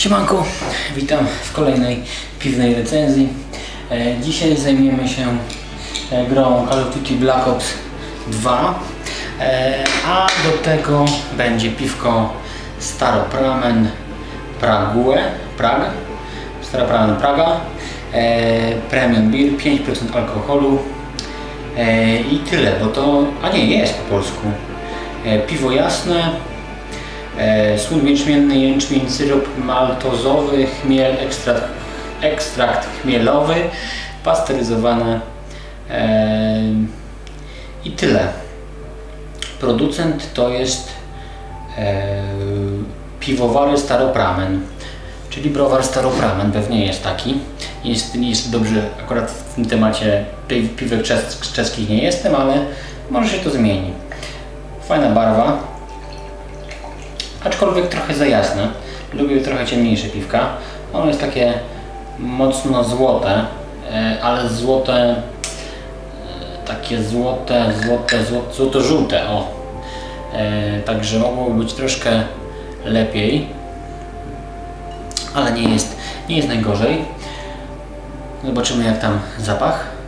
Siemanko, witam w kolejnej piwnej recenzji. E, Dzisiaj zajmiemy się e, grą Call of Duty Black Ops 2, e, a do tego będzie piwko Staropramen Prague, Prag, Staropramen Praga, Premium Beer, 5% alkoholu i tyle, bo to, a nie, jest po polsku. Piwo jasne, słód jęczmienny, jęczmień, syrop maltozowy, chmiel, ekstrakt, ekstrakt chmielowy, pasteryzowane e, i tyle. Producent to jest e, piwowary Staropramen, czyli browar Staropramen, pewnie jest taki. Jest, jest dobrze, akurat w tym temacie pi- piwek czes, czeskich nie jestem, ale może się to zmieni. Fajna barwa, aczkolwiek trochę za jasne. Lubię trochę ciemniejsze piwka. Ono jest takie mocno złote, e, ale złote, e, takie złote, złote, złote złoto-żółte, o. E, Także mogłoby być troszkę lepiej, ale nie jest, nie jest najgorzej. Zobaczymy jak tam zapach.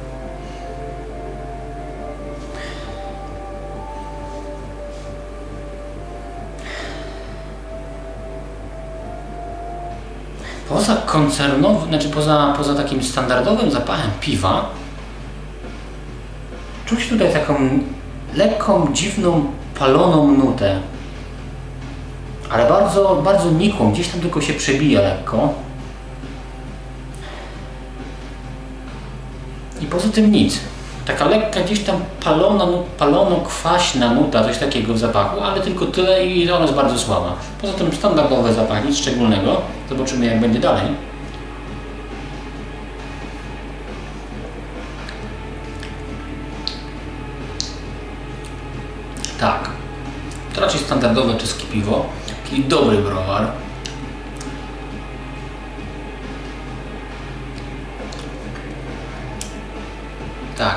Poza koncernowym, znaczy poza, poza takim standardowym zapachem piwa, czuć tutaj taką lekką, dziwną, paloną nutę. Ale bardzo, bardzo nikłą, gdzieś tam tylko się przebija lekko. I poza tym nic. Taka lekka gdzieś tam palona, nu- palono-kwaśna nuta, coś takiego w zapachu, ale tylko tyle i ona jest bardzo słaba. Poza tym standardowy zapach, nic szczególnego. Zobaczymy jak będzie dalej. Tak. To raczej standardowe czeskie piwo, czyli dobry browar. Tak.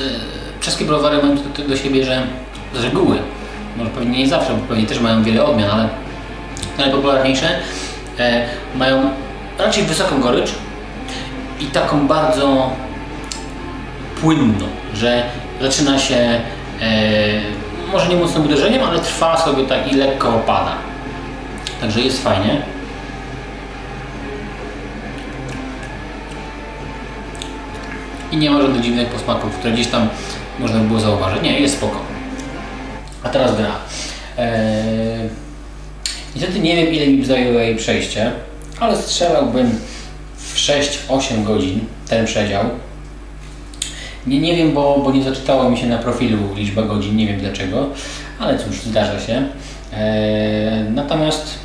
Y, Czeskie browary mają do, do siebie, że z reguły, może pewnie nie zawsze, bo pewnie też mają wiele odmian, ale najpopularniejsze e, mają raczej wysoką gorycz i taką bardzo płynną, że zaczyna się e, może nie mocnym uderzeniem, ale trwa sobie tak i lekko opada. Także jest fajnie. I nie ma żadnych dziwnych posmaków, które gdzieś tam można by było zauważyć. Nie, jest spoko. A teraz gra. Eee, niestety nie wiem ile mi zajęło jej przejście, ale strzelałbym w 6-8 godzin ten przedział. Nie, nie wiem, bo, bo nie zaczytało mi się na profilu liczba godzin, nie wiem dlaczego, ale cóż, zdarza się. Eee, natomiast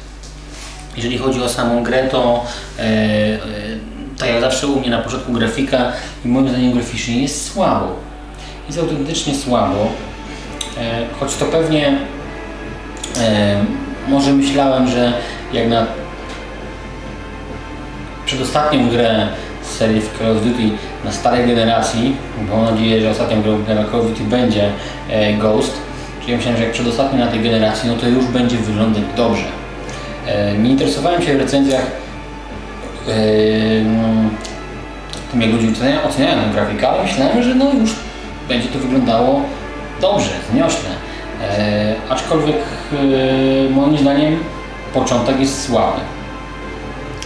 jeżeli chodzi o samą grę, to e, e, tak jak zawsze u mnie na początku grafika i moim zdaniem graficznie jest słabo. Jest autentycznie słabo. E, choć to pewnie e, może myślałem, że jak na przedostatnią grę z serii w Call of Duty na starej generacji, bo mam nadzieję, że ostatnią grą na Call of Duty będzie e, Ghost, czyli myślałem, że jak przedostatnia na tej generacji, no to już będzie wyglądać dobrze. E, Nie interesowałem się w recenzjach tym, jak ludzie oceniają, oceniają tę grafikę, ale myślałem, że no już będzie to wyglądało dobrze, zniośle. E, aczkolwiek e, moim zdaniem początek jest słaby.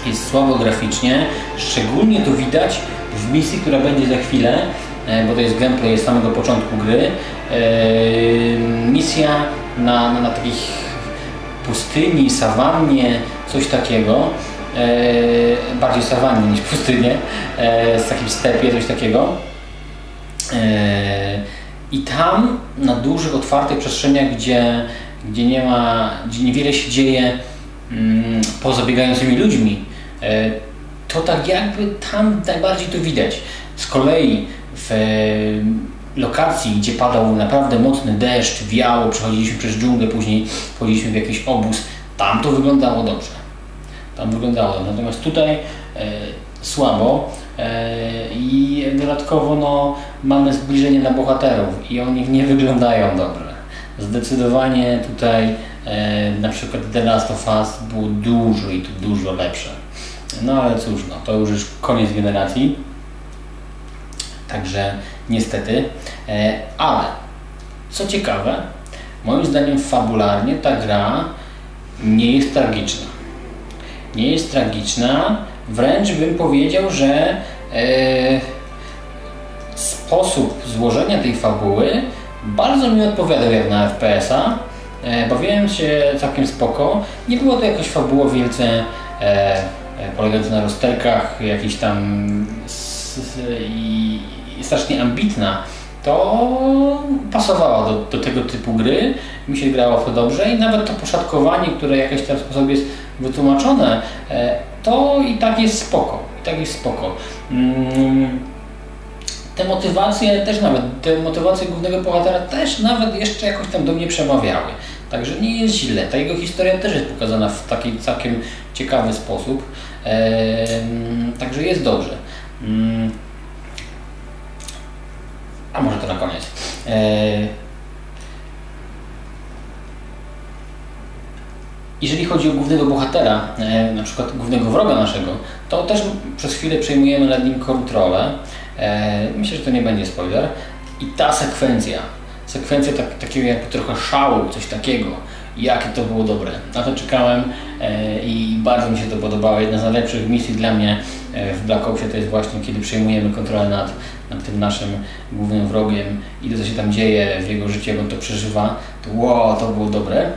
Jest słabo graficznie, szczególnie to widać w misji, która będzie za chwilę, e, bo to jest gameplay z samego początku gry. E, misja na, na, na takich pustyni, sawannie, coś takiego. E, bardziej sawannie niż pustynie, e, z takim stepie, coś takiego. E, I tam na dużych, otwartych przestrzeniach, gdzie, gdzie nie ma, gdzie niewiele się dzieje mm, poza biegającymi ludźmi, to tak jakby tam najbardziej to widać. Z kolei w lokacji, gdzie padał naprawdę mocny deszcz, wiało, przechodziliśmy przez dżunglę, później wchodziliśmy w jakiś obóz, tam to wyglądało dobrze. Tam wyglądało. Natomiast tutaj e, słabo e, i dodatkowo no, mamy zbliżenie na bohaterów i oni nie wyglądają dobrze. Zdecydowanie tutaj e, na przykład The Last of Us było dużo i to dużo lepsze. No ale cóż, no, to już jest koniec generacji. Także niestety. Ale co ciekawe, moim zdaniem fabularnie ta gra nie jest tragiczna. Nie jest tragiczna, wręcz bym powiedział, że e, sposób złożenia tej fabuły bardzo mi odpowiadał jak na FPS-a. E, bawiłem się całkiem spoko. Nie było to jakaś fabuła wielce e, e, polegająca na rozterkach, jakiś tam i strasznie ambitna. To pasowało do, do tego typu gry, mi się grało to dobrze i nawet to poszatkowanie, które jakiś tam sposób jest wytłumaczone, e, to i tak jest spoko. I tak jest spoko. Mm te motywacje też nawet, te motywacje głównego bohatera też nawet jeszcze jakoś tam do mnie przemawiały. Także nie jest źle. Ta jego historia też jest pokazana w taki całkiem ciekawy sposób. Eee, także jest dobrze. A może to na koniec. Eee, jeżeli chodzi o głównego bohatera, e, na przykład głównego wroga naszego, to też przez chwilę przejmujemy nad nim kontrolę. E, myślę, że to nie będzie spoiler. I ta sekwencja, sekwencja tak, takiego jakby trochę szału, coś takiego, jakie to było dobre. Na to czekałem e, i bardzo mi się to podobało. Jedna z najlepszych misji dla mnie e, w Black Opsie to jest właśnie, kiedy przejmujemy kontrolę nad, nad tym naszym głównym wrogiem i to, co się tam dzieje w jego życiu, jak on to przeżywa, to wow, to było dobre.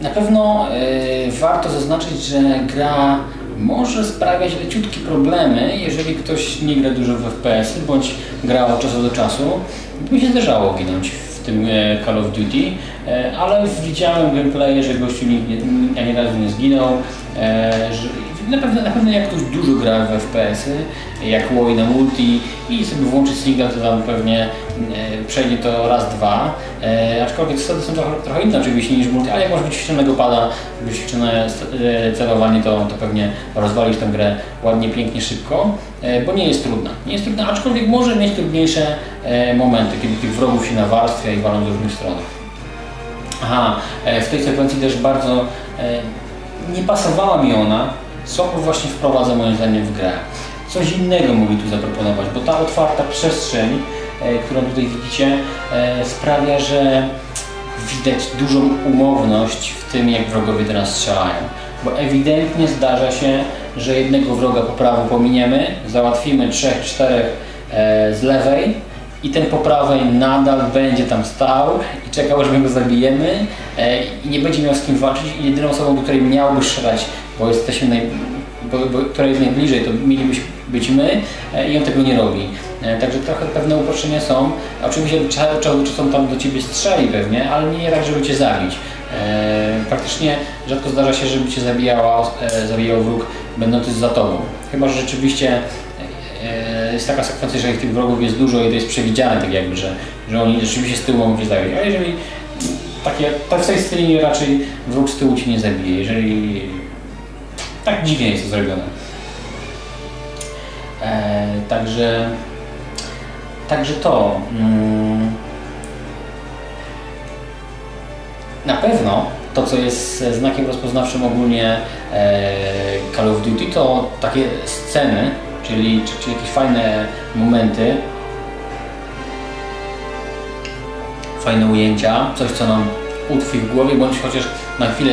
Na pewno warto zaznaczyć, że gra może sprawiać leciutkie problemy, jeżeli ktoś nie gra dużo w FPS-y bądź gra od czasu do czasu. Mi się zdarzało ginąć w tym e, Call of Duty, e, ale widziałem gameplaye, że gościu nie, ani razu nie zginął, e, na pewno, na pewno jak ktoś dużo gra w FPS-y, jak łoi na multi i sobie włączy single, to tam pewnie e, przejdzie to raz, dwa. E, aczkolwiek zasady są trochę, trochę inne oczywiście niż multi, ale jak masz wyćwiczonego pada, wyćwiczone e, celowanie, to, to pewnie rozwalisz tę grę ładnie, pięknie, szybko, e, bo nie jest trudna. Nie jest trudna, aczkolwiek może mieć trudniejsze e, momenty, kiedy tych wrogów się nawarstwia i walą z różnych stron. Aha, e, w tej sekwencji też bardzo nie pasowała mi ona, Słabo właśnie wprowadza moim zdaniem w grę. Coś innego mogli tu zaproponować, bo ta otwarta przestrzeń, e, którą tutaj widzicie, e, sprawia, że widać dużą umowność w tym, jak wrogowie teraz strzelają. Bo ewidentnie zdarza się, że jednego wroga po prawo pominiemy, załatwimy trzech, czterech e, z lewej i ten po prawej nadal będzie tam stał i czekał, aż my go zabijemy i nie będzie miał z kim walczyć i jedyną osobą, do której miałby strzelać bo jesteśmy naj, bo, bo, która jest najbliżej, to mielibyśmy być my e, i on tego nie robi. E, także trochę pewne uproszczenia są. Oczywiście czasu tam do Ciebie strzeli pewnie, ale nie tak, żeby Cię zabić. E, praktycznie rzadko zdarza się, żeby Cię zabijała, zabijał wróg będący za Tobą. Chyba, że rzeczywiście jest taka sekwencja, że tych wrogów jest dużo i to jest przewidziane tak jakby, że, że oni rzeczywiście z tyłu mogą Cię zabić. Ale jeżeli takie, tak w tej scenie raczej wróg z tyłu Cię nie zabije. Jeżeli tak dziwnie jest to zrobione. E, także, także to. Mm, na pewno to, co jest znakiem rozpoznawczym ogólnie e, Call of Duty, to takie sceny, czyli, czy, jakieś fajne momenty, fajne ujęcia, coś, co nam utkwi w głowie, bądź chociaż na chwilę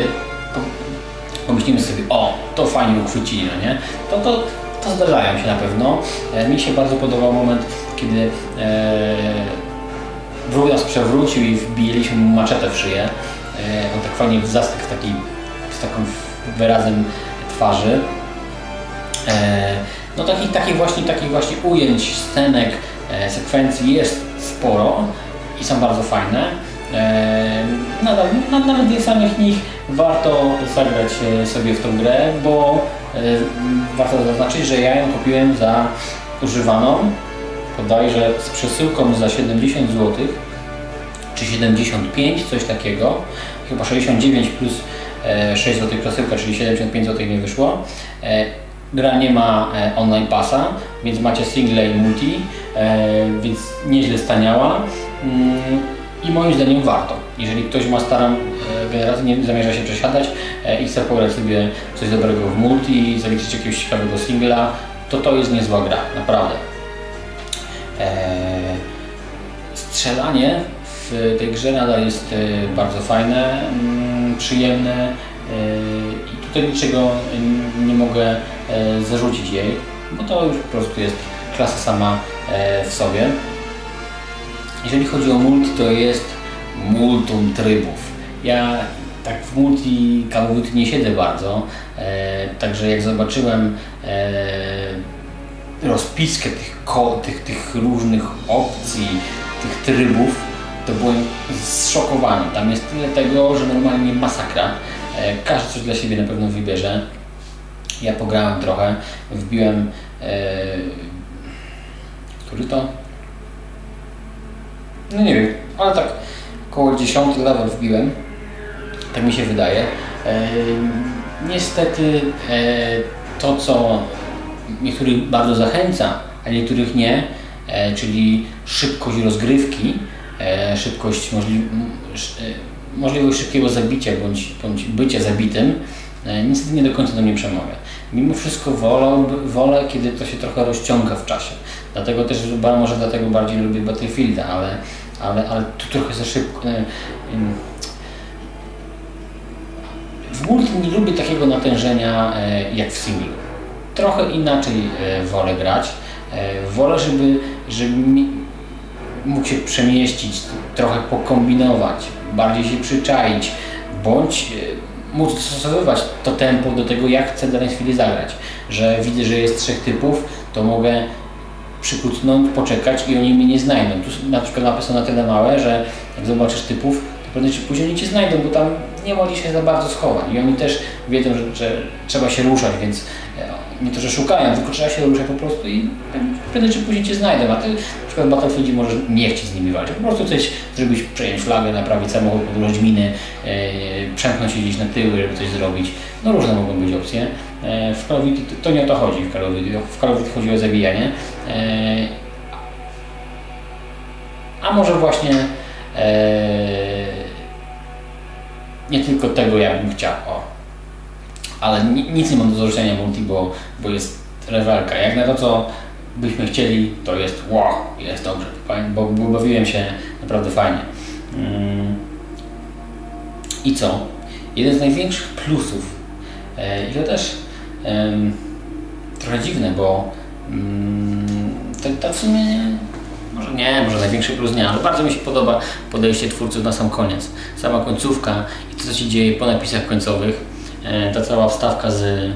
pomyślimy sobie, o, to fajnie uchwycili, no nie? To, to, to zdarzają się na pewno. E, mi się bardzo podobał moment, kiedy e, wróg nas przewrócił i wbijaliśmy mu maczetę w szyję. E, on tak fajnie zastygł taki, z takim wyrazem twarzy. E, no takich, takich, właśnie, takich właśnie ujęć, scenek, e, sekwencji jest sporo i są bardzo fajne. E, nadal, nawet dla samych nich warto zagrać e, sobie w tą grę, bo e, warto zaznaczyć, że ja ją kupiłem za używaną, bodajże z przesyłką za 70 zł, czy 75, coś takiego, chyba 69 plus 6 zł przesyłka, czyli 75 zł mi wyszło. gra nie ma e, online passa, więc macie single i multi, e, więc nieźle staniała mm, i moim zdaniem warto. Jeżeli ktoś ma starą e, generację, nie zamierza się przesiadać i chce pograć sobie coś dobrego w multi, zaliczyć jakiegoś ciekawego singla, to to jest niezła gra, naprawdę. Strzelanie w tej grze nadal jest bardzo fajne, mm, przyjemne i tutaj niczego nie mogę E, zarzucić jej, bo to już po prostu jest klasa sama e, w sobie. Jeżeli chodzi o multi, to jest multum trybów. Ja tak w multi Call nie siedzę bardzo, e, także jak zobaczyłem rozpiskę tych, tych, tych różnych opcji, tych trybów, to byłem zszokowany. Tam jest tyle tego, że normalnie masakra. Każdy coś dla siebie na pewno wybierze. Ja pograłem trochę, wbiłem. E, który to? No nie wiem, ale tak około 10 level wbiłem. Tak mi się wydaje. E, niestety e, to, co niektórych bardzo zachęca, a niektórych nie, e, czyli szybkość rozgrywki, e, szybkość, możli e, możliwość szybkiego zabicia bądź, bądź bycia zabitym, niestety nie do końca do mnie przemawia mimo wszystko wolę, wolę, kiedy to się trochę rozciąga w czasie. Dlatego też, może dlatego bardziej lubię Battlefielda, ale, ale, ale tu trochę za szybko. E, w multi nie lubię takiego natężenia e, jak w singlu. Trochę inaczej e, wolę grać. Wolę, żeby, żeby mógł się przemieścić, trochę pokombinować, bardziej się przyczaić, bądź móc dostosowywać to tempo do tego, jak chcę danej chwili zagrać. Że widzę, że jest trzech typów, to mogę przykucnąć, poczekać i oni mnie nie znajdą. Tu na przykład mapy są na tyle małe, że jak zobaczysz typów, to pewnie później nie Cię znajdą, bo tam nie mogli się za bardzo schować. I oni też wiedzą, że, że trzeba się ruszać, więc e, nie to, że szukają, tylko trzeba się ruszać po prostu i prędzej czy później Cię znajdą. A Ty na przykład w Battlefieldie możesz nie chcieć z nimi walczyć. Po prostu coś zrobić, przejąć flagę, naprawić samochód, podłożyć miny, yy, przemknąć się gdzieś na tyły, żeby coś zrobić. No różne mogą być opcje. Yy, w Call to, nie o to chodzi w Call. W Call chodzi o zabijanie. Yy, a może właśnie nie tylko tego, jak bym chciał. O. Ale nic nie mam do zarzucenia multi, bo, bo jest rewelka. Jak na to, co byśmy chcieli, to jest wow, jest dobrze, bo, bo bawiłem się naprawdę fajnie. Mm. I co? Jeden z największych plusów, e, i to też trochę dziwne, bo mm, to, to w sumie może nie, może największy plus nie, ale bardzo mi się podoba podejście twórców na sam koniec. Sama końcówka i to, co się dzieje po napisach końcowych. E, ta cała wstawka z...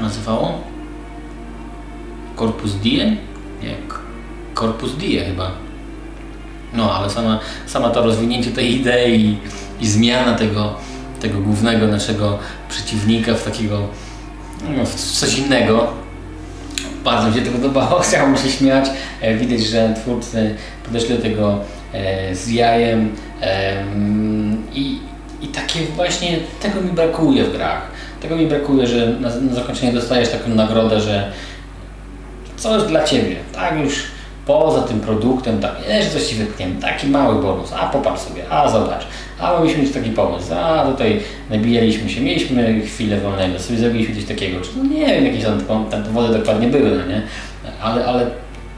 Nazywało? Corpus Die? Nie, Corpus Die chyba. No, ale sama, sama to rozwinięcie tej idei i zmiana tego, tego głównego naszego przeciwnika w takiego no, w coś innego. Bardzo mi się to podobało, chciałem się śmiać. E, widać, że twórcy podeszli do tego e, z jajem i, i takie właśnie tego mi brakuje w grach. Tego mi brakuje, że na, na zakończenie dostajesz taką nagrodę, że coś dla Ciebie, tak już poza tym produktem, tak, jeszcze coś Ci wypchniemy, taki mały bonus, a popatrz sobie, a zobacz, a mogliśmy mieć taki pomysł, a tutaj nabijaliśmy się, mieliśmy chwilę wolnego, sobie zrobiliśmy coś takiego, czy no nie wiem, jakieś tam, tam wody dokładnie były, no nie, ale, ale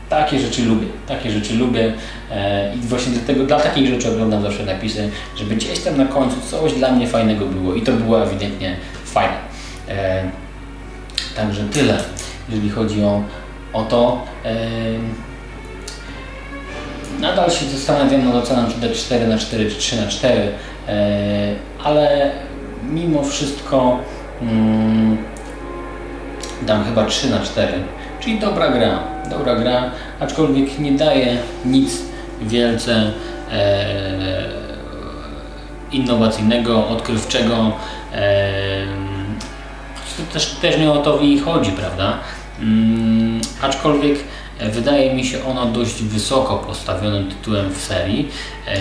takie rzeczy lubię, takie rzeczy lubię e, i właśnie dlatego dla takich rzeczy oglądam zawsze napisy, żeby gdzieś tam na końcu coś dla mnie fajnego było i to było ewidentnie fajne. E, także tyle, jeżeli chodzi o, o to. E, Nadal się zastanawiam nad oceną, czy dać 4 na 4 czy 3 na 4 e, ale mimo wszystko mm, dam chyba 3 na 4 czyli dobra gra, dobra gra, aczkolwiek nie daje nic wielce e, innowacyjnego, odkrywczego. E, też, też nie o to w jej chodzi, prawda? Mm, aczkolwiek Wydaje mi się ono dość wysoko postawionym tytułem w serii. E,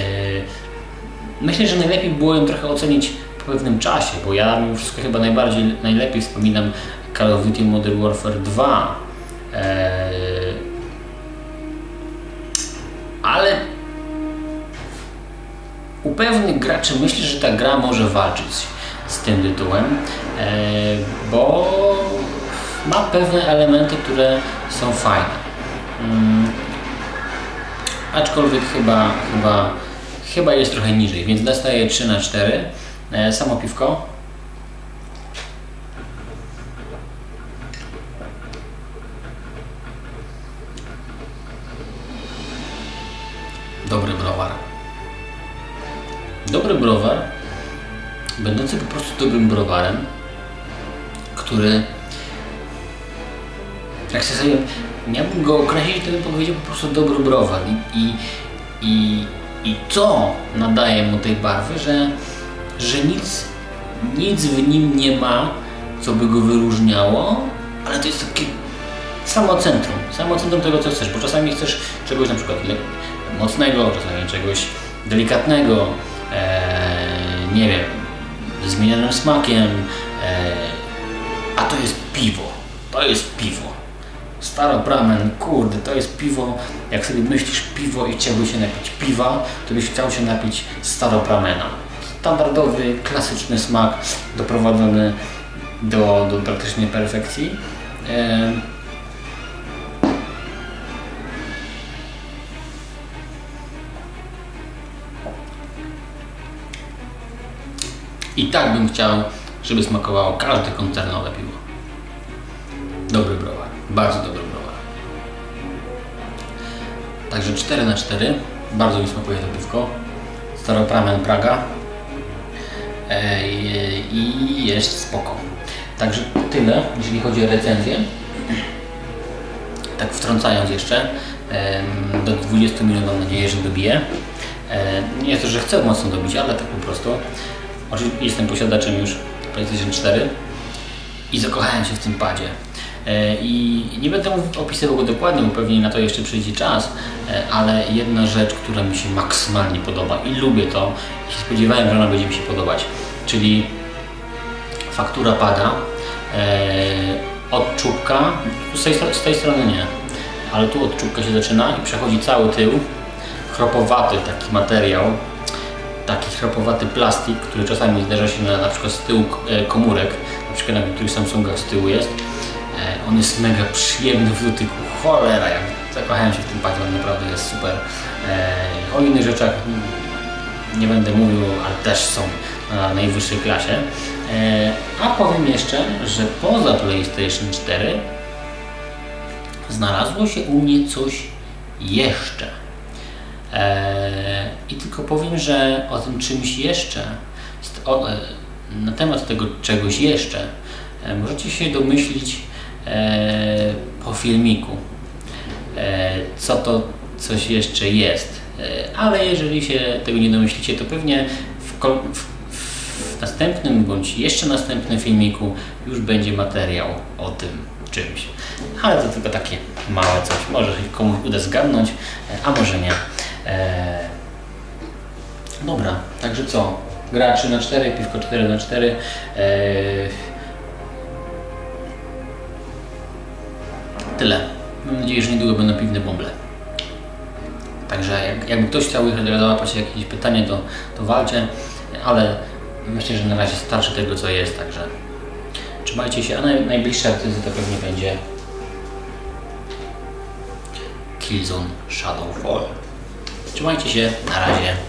myślę, że najlepiej było ją trochę ocenić po pewnym czasie, bo ja mimo wszystko chyba najbardziej, najlepiej wspominam Call of Duty Modern Warfare 2. Eee, ale u pewnych graczy myślę, że ta gra może walczyć z tym tytułem, eee, bo ma pewne elementy, które są fajne. Hmm. Aczkolwiek chyba, chyba, chyba jest trochę niżej, więc dostaję 3 na 4 eee, Samo piwko dobry browar. Dobry browar, będący po prostu dobrym browarem, który jak sobie miałbym go określić, to bym powiedział po prostu dobry browar. I, i, i, i to nadaje mu tej barwy, że, że nic, nic w nim nie ma, co by go wyróżniało, ale to jest takie samo centrum, samo centrum tego, co chcesz, bo czasami chcesz czegoś na przykład mocnego, czasami czegoś delikatnego, e, nie wiem, zmienionym smakiem, e, a to jest piwo, to jest piwo. Staropramen, kurde, to jest piwo, jak sobie myślisz piwo i chciałbyś się napić piwa, to byś chciał się napić staropramena. Standardowy, klasyczny smak, doprowadzony do, do praktycznie perfekcji. I tak bym chciał, żeby smakowało każde koncernowe piwo. Dobry browar, bardzo dobry browar. Także 4 na 4 bardzo mi smakuje to piwko. Staropramen Praga i jest spoko. Także tyle, jeżeli chodzi o recenzję. Tak wtrącając jeszcze, do 20 minut mam nadzieję, że dobiję. Nie jest to, że chcę mocno dobić, ale tak po prostu. Jestem posiadaczem już PlayStation 4 i zakochałem się w tym padzie. E, I nie będę opisywał go dokładnie, bo pewnie na to jeszcze przyjdzie czas, e, ale jedna rzecz, która mi się maksymalnie podoba i lubię to i się spodziewałem, że ona będzie mi się podobać, czyli faktura pada e, od czubka, z tej, z tej strony nie, ale tu od czubka się zaczyna i przechodzi cały tył, chropowaty taki materiał, taki chrapowaty plastik, który czasami zdarza się na, na przykład z tyłu komórek, na przykład na niektórych Samsungach z tyłu jest. E, on jest mega przyjemny w dotyku. Cholera, jak zakochałem się w tym padzie, on naprawdę jest super. E, o innych rzeczach nie będę mówił, ale też są na najwyższej klasie. A powiem jeszcze, że poza PlayStation 4 znalazło się u mnie coś jeszcze. E, I tylko powiem, że o tym czymś jeszcze, e, na temat tego czegoś jeszcze, e, możecie się domyślić po filmiku, co to coś jeszcze jest. Ale jeżeli się tego nie domyślicie, to pewnie w, w, w następnym bądź jeszcze następnym filmiku już będzie materiał o tym czymś. Ale to tylko takie małe coś. Może komuś uda zgadnąć, a może nie. Dobra, także co? Gra 3 na 4, piwko 4 na 4. tyle. Mam nadzieję, że niedługo będą piwne bąble. Także jak, jakby ktoś chciał załapać jakieś pytanie, to, to walcie, ale myślę, że na razie starczy tego, co jest, także trzymajcie się, a naj, najbliższa decyzja to pewnie będzie Killzone Shadowfall. Trzymajcie się, na razie.